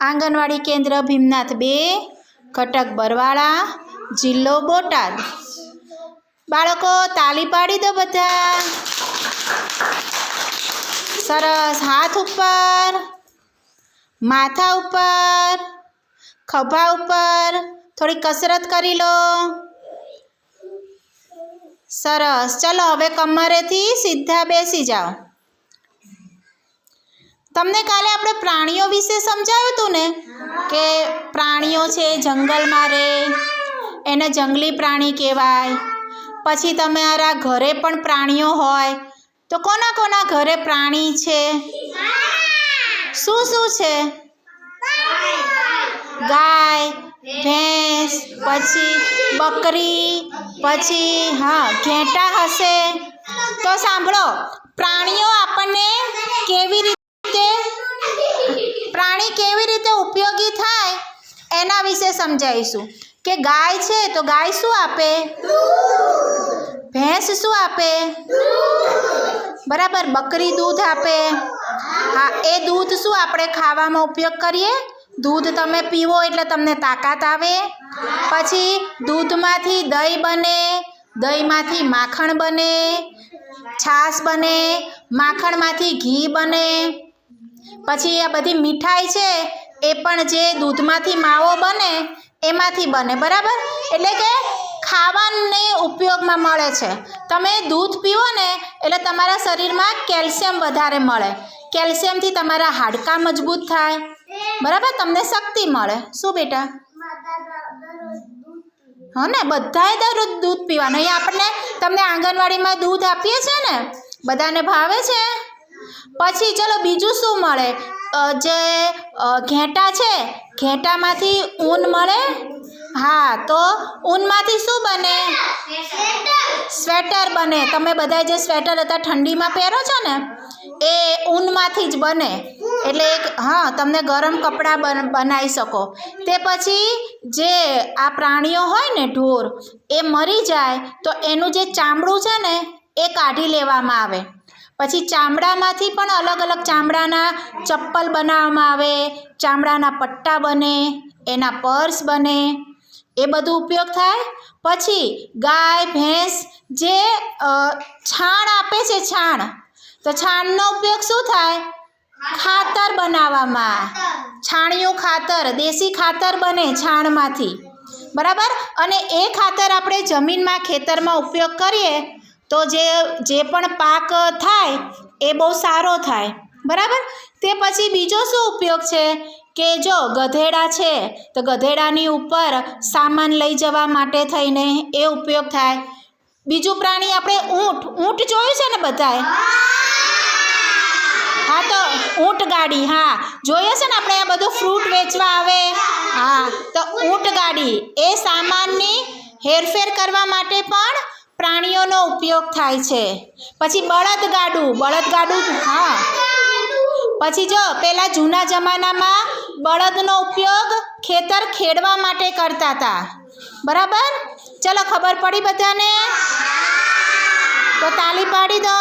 આંગણવાડી કેન્દ્ર ભીમનાથ બે કટક બરવાળા, જિલ્લો બોટાદ. બાળકો, તાલી પાડી દો બધા. સરસ, હાથ ઉપર, માથા ઉપર, ખભા ઉપર, થોડી કસરત કરી લો. સરસ, ચલો હવે કમરેથી સીધા બેસી જાઓ. તમને કાલે આપણે પ્રાણીઓ વિશે સમજાવ્યું હતું ને? કે પ્રાણીઓ છે જંગલમાં રહે એને જંગલી પ્રાણી કહેવાય. પછી તમારા ઘરે પણ પ્રાણીઓ હોય, તો કોના કોના ઘરે પ્રાણી છે? શું શું છે? ગાય, ભેંસ, પછી બકરી, પછી હા, ઘેટા હશે. તો સાંભળો, પ્રાણીઓ પ્રાણી કેવી રીતે ઉપયોગી થાય એના વિશે સમજાવીશું. કે ગાય છે તો ગાય શું આપે? ભેંસ શું આપે? બરાબર, બકરી દૂધ આપે. હા, એ દૂધ શું આપણે ખાવામાં ઉપયોગ કરીએ? દૂધ તમે પીવો એટલે તમને તાકાત આવે. પછી દૂધમાંથી દહીં બને, દહીંમાંથી માખણ બને, છાશ બને, માખણમાંથી ઘી બને. પછી આ બધી મીઠાઈ છે, એ પણ જે દૂધમાંથી માવો બને, એમાંથી બને, બરાબર? એટલે કે ખાવાને ઉપયોગમાં મળે છે. તમે દૂધ પીવો ને, એટલે તમારા શરીરમાં કેલ્શિયમ વધારે મળે. કેલ્શિયમથી તમારા હાડકાં મજબૂત થાય. બરાબર? તમને શક્તિ મળે. શું બેટા? હા ને બધાએ દરરોજ દૂધ પીવાનું. એ આપણને તમને આંગણવાડીમાં દૂધ આપીએ છીએ ને, બધાને ભાવે છે? પછી ચલો બીજું શું મળે? જે ઘેટાં છે, ઘેટામાંથી ઊન મળે? હા, તો ઊનમાંથી શું બને? સ્વેટર બને. તમે બધા જે સ્વેટર હતા ઠંડીમાં પહેરો છો ને, એ ઊનમાંથી જ બને. એટલે એક, હા, તમને ગરમ કપડાં બન, બનાવી શકો. તે પછી જે આ પ્રાણીઓ હોય ને ઢોર, એ મરી જાય, તો એનું જે ચામડું છે ને, એ કાઢી લેવામાં આવે. પછી ચામડામાંથી પણ અલગ અલગ ચામડાના ચપ્પલ બનાવવામાં આવે, ચામડાના પટ્ટા બને, એના પર્સ બને, એ બધું ઉપયોગ થાય. પછી ગાય, ભેંસ જે છાણ આપે છે છાણ, તો છાણનો ઉપયોગ શું થાય? ખાતર બનાવવામાં. છાણિયું ખાતર, દેશી ખાતર બને છાણમાંથી. બરાબર? અને એ ખાતર આપણે જમીનમાં, ખેતરમાં ઉપયોગ કરીએ તો જે જે પણ પાક થાય, એ બહુ સારો થાય. બરાબર? તે પછી બીજો શું ઉપયોગ છે? કે જો ગધેડા છે, તો ગધેડાની ઉપર સામાન લઈ જવા માટે થઈને એ ઉપયોગ થાય. બીજું પ્રાણી આપણે ઊંટ ઊંટ જોયું છે ને બધાએ? હા તો ઊંટ ગાડી, હા. જોઈએ છે ને આપણે આ બધું ફ્રૂટ વેચવા આવે? હા, તો ઊંટ ગાડી, એ સામાનની હેરફેર કરવા માટે પણ પ્રાણીઓનો ઉપયોગ થાય છે. પછી બળદગાડું બળદગાડું હા. પછી જો પહેલાં જૂના જમાનામાં બળદનો ઉપયોગ ખેતર ખેડવા માટે કરતા હતા બરાબર? ચલો ખબર પડી બધાને? તો તાલી પાડી દો.